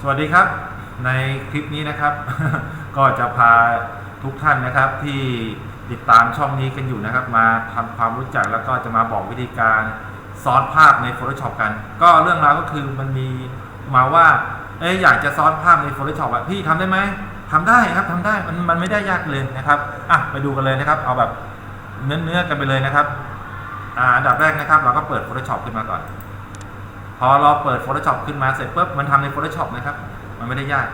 สวัสดีครับในคลิปนี้นะครับ ก็จะพาทุกท่านนะครับที่ติดตามช่องนี้กันอยู่นะครับ มาทำความรู้จักแล้วก็จะมาบอกวิธีการซ้อนภาพใน Photoshop กัน ก็เรื่องราวก็คือมันมีมาว่าเอ๊อยากจะซ้อนภาพใน Photoshop อะพี่ทำได้ไหมทำได้ครับทำได้มันมันไม่ได้ยากเลยนะครับอะไปดูกันเลยนะครับ เอาแบบเนื้อเนื้อๆกันไปเลยนะครับอ่าอันดับแรกนะครับ เราก็เปิด Photoshop ขึ้นมาก่อน พอเราเปิด Photoshop ขึ้นมาเสร็จปุ๊บมันทำใน Photoshop นะครับ มันไม่ได้ยาก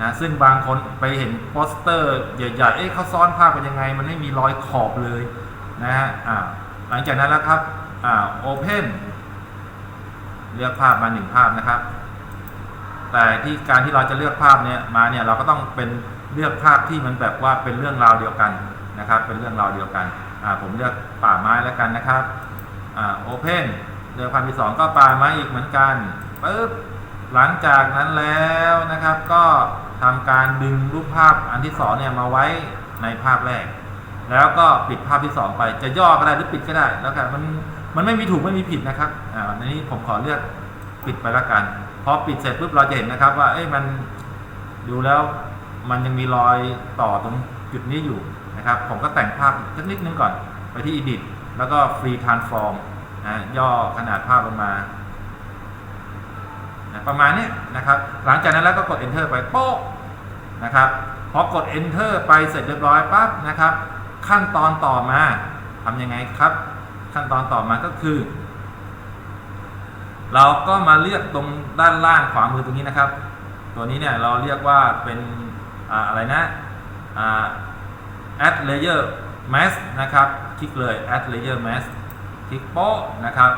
นะซึ่งบางคนไปเห็นโปสเตอร์ใหญ่ๆเอ๊ะเขาซ้อนภาพเป็นยังไง มันไม่มีรอยขอบเลยนะฮะอ่าหลังจากนั้นแล้วครับอ่า Open เลือกภาพมาหนึ่งภาพนะครับ แต่ที่การที่เราจะเลือกภาพเนี่ยมาเนี่ยเราก็ต้องเป็นเลือกภาพที่มันแบบว่าเป็นเรื่องราวเดียวกันนะครับ เป็นเรื่องราวเดียวกันอ่าผมเลือกป่าไม้แล้วกันนะครับอ่า Open เลือกภาพที่สองก็ป่าไม้อีกเหมือนกันปึ๊บหลังจากนั้นแล้วนะครับ ก็ทำการดึงรูปภาพอันที่สองเนี่ยมาไว้ในภาพแรก แล้วก็ปิดภาพที่สองไปจะย่อก็ได้หรือปิดก็ได้แล้วกันมันมันไม่มีถูกไม่มีผิดนะครับอ่าในนี้ผมขอเลือกปิดไปแล้วกันพอปิดเสร็จปุ๊บเราจะเห็นนะครับว่าเอ้ยมันดูแล้วมันยังมีรอยต่อตรงจุดนี้อยู่นะครับ ผมก็แต่งภาพสักนิดนึงก่อนไปที่ edit แล้วก็ free transform นะย่อขนาดภาพลงมานะประมาณนี้นะครับ หลังจากนั้นแล้วก็กด enter ไปโป๊ะนะครับพอกด enter ไปเสร็จเรียบร้อยปั๊บนะครับ ขั้นตอนต่อมาทำยังไงครับ ขั้นตอนต่อมาก็คือ เราก็มาเลือกตรงด้านล่างขวามือตรงนี้นะครับ ตัวนี้เนี่ยเราเรียกว่าเป็นออะไรนะ add layer mask นะครับ คลิกเลย add layer mask คลิกโป๊ะนะครับ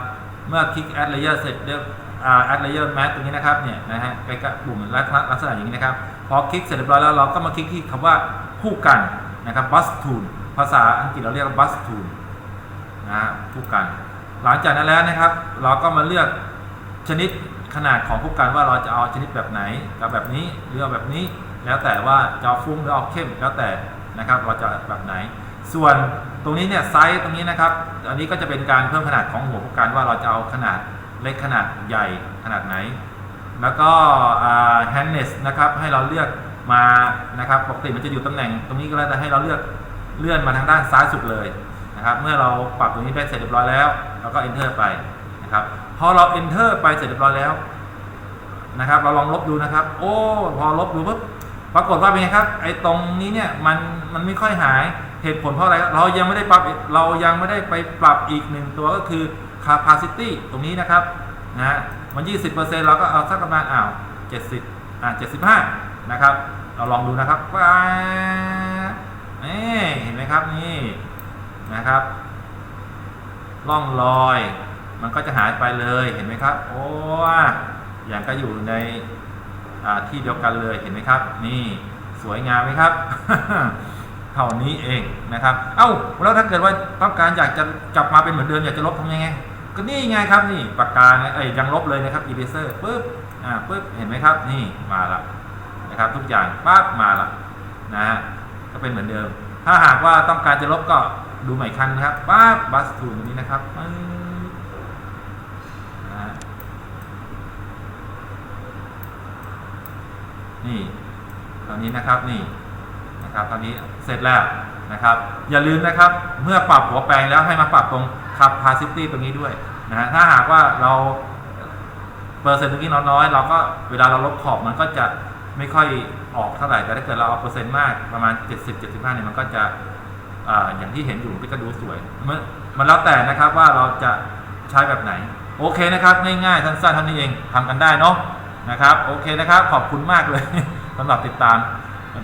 เมื่อคลิก add layer เสร็จเรียบอ่า add layer mask ตรงนี้นะครับเนี่ยนะฮะใกล้ๆปุ่มลักษณะอย่างนี้นะครับ พอคลิกเสร็จเรียบร้อยแล้วเราก็มาคลิกที่คำว่าคู่กันนะครับ bus tool ภาษาอังกฤษเราเรียกว่า bus tool นะฮะคู่กัน หลังจากนั้นแล้วนะครับ เราก็มาเลือกชนิดขนาดของคู่กันว่าเราจะเอาชนิดแบบไหนจะแบบนี้หรือเอาแบบนี้ แล้วแต่ว่าจะเอฟุ้งหรือเอาเข้มแล้วแต่นะครับ เราจะแบบไหน ส่วนตรงนี้เนี่ยไซส์ตรงนี้นะครับอันนี้ก็จะเป็นการเพิ่มขนาดของหัวผู้การว่าเราจะเอาขนาดเล็กขนาดใหญ่ขนาดไหน แล้วก็แฮนด์เนสนะครับให้เราเลือกมานะครับปกติมันจะอยู่ตำแหน่ง ตรงนี้ก็แล้วแต่ให้เราเลือกเลื่อนมาทางด้านซ้ายสุดเลยนะครับ เมื่อเราปรับตรงนี้ไปเสร็จเรียบร้อยแล้วเราก็ enter ไปนะครับพอเรา enter ไปเสร็จเรียบร้อยแล้วนะครับ เราลองลบดูนะครับ โอ้พอลบดูปุ๊บปรากฏว่าเป็นไงครับไอ้ตรงนี้เนี่ยมันมันไม่ค่อยหาย เหตุผลเพราะอะไรเรายังไม่ได้ปรับเรายังไม่ได้ไปปรับอีกหนึ่งตัวก็คือ capacity ตรงนี้นะครับนะฮะมัน 20%เราก็เอาสักประมาณอ้าว 70 อ่า75 นะครับ เราลองดูนะครับว้านี่เห็นไหมครับนี่นะครับร่องรอย มันก็จะหายไปเลยเห็นไหมครับ โอ้อย่างก็อยู่ในที่เดียวกันเลยเห็นไหมครับ นี่สวยงามไหมครับ เท่านี้เองนะครับ เอ้าแล้วถ้าเกิดว่าต้องการอยากจะกลับมาเป็นเหมือนเดิมอยากจะลบทำยังไง ก็นี่ไงครับนี่ปากกาไงเอ้ยยังลบเลยนะครับ eraser ปึ๊บอ่าปึ๊บเห็นไหมครับนี่มาละนะครับทุกอย่างปั๊บมาละนะฮะก็เป็นเหมือนเดิม ถ้าหากว่าต้องการจะลบก็ดูใหม่ครั้งนะครับปั๊บบัสทูตรงนี้นะครับนะฮะนี่ตอนนี้นะครับนี่ นะครับตอนนี้เสร็จแล้วนะครับ อย่าลืมนะครับเมื่อปรับหัวแปลงแล้วให้มาปรับตรง capacity ตรงนี้ด้วยนะฮะถ้าหากว่าเราเปอร์เซ็นต์ตรงนี้น้อยๆเราก็เวลาเราลบขอบมันก็จะไม่ค่อยออกเท่าไหร่แต่ถ้าเกิดเราเอาเปอร์เซ็นต์มากประมาณ 70 75เนี่ยมันก็จะอย่างที่เห็นอยู่มันก็ดูสวยมันมันแล้วแต่นะครับว่าเราจะใช้แบบไหน โอเคนะครับ ง่ายๆสั้นๆเท่านี้เองทำกันได้เนาะนะครับ โอเคนะครับ ขอบคุณมากเลยสำหรับติดตาม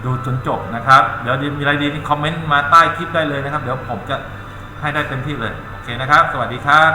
ดูจนจบนะครับ เดี๋ยวมีอะไรดีนี่คอมเมนต์มาใต้คลิปได้เลยนะครับ เดี๋ยวผมจะให้ได้เต็มที่เลย โอเคนะครับ สวัสดีครับ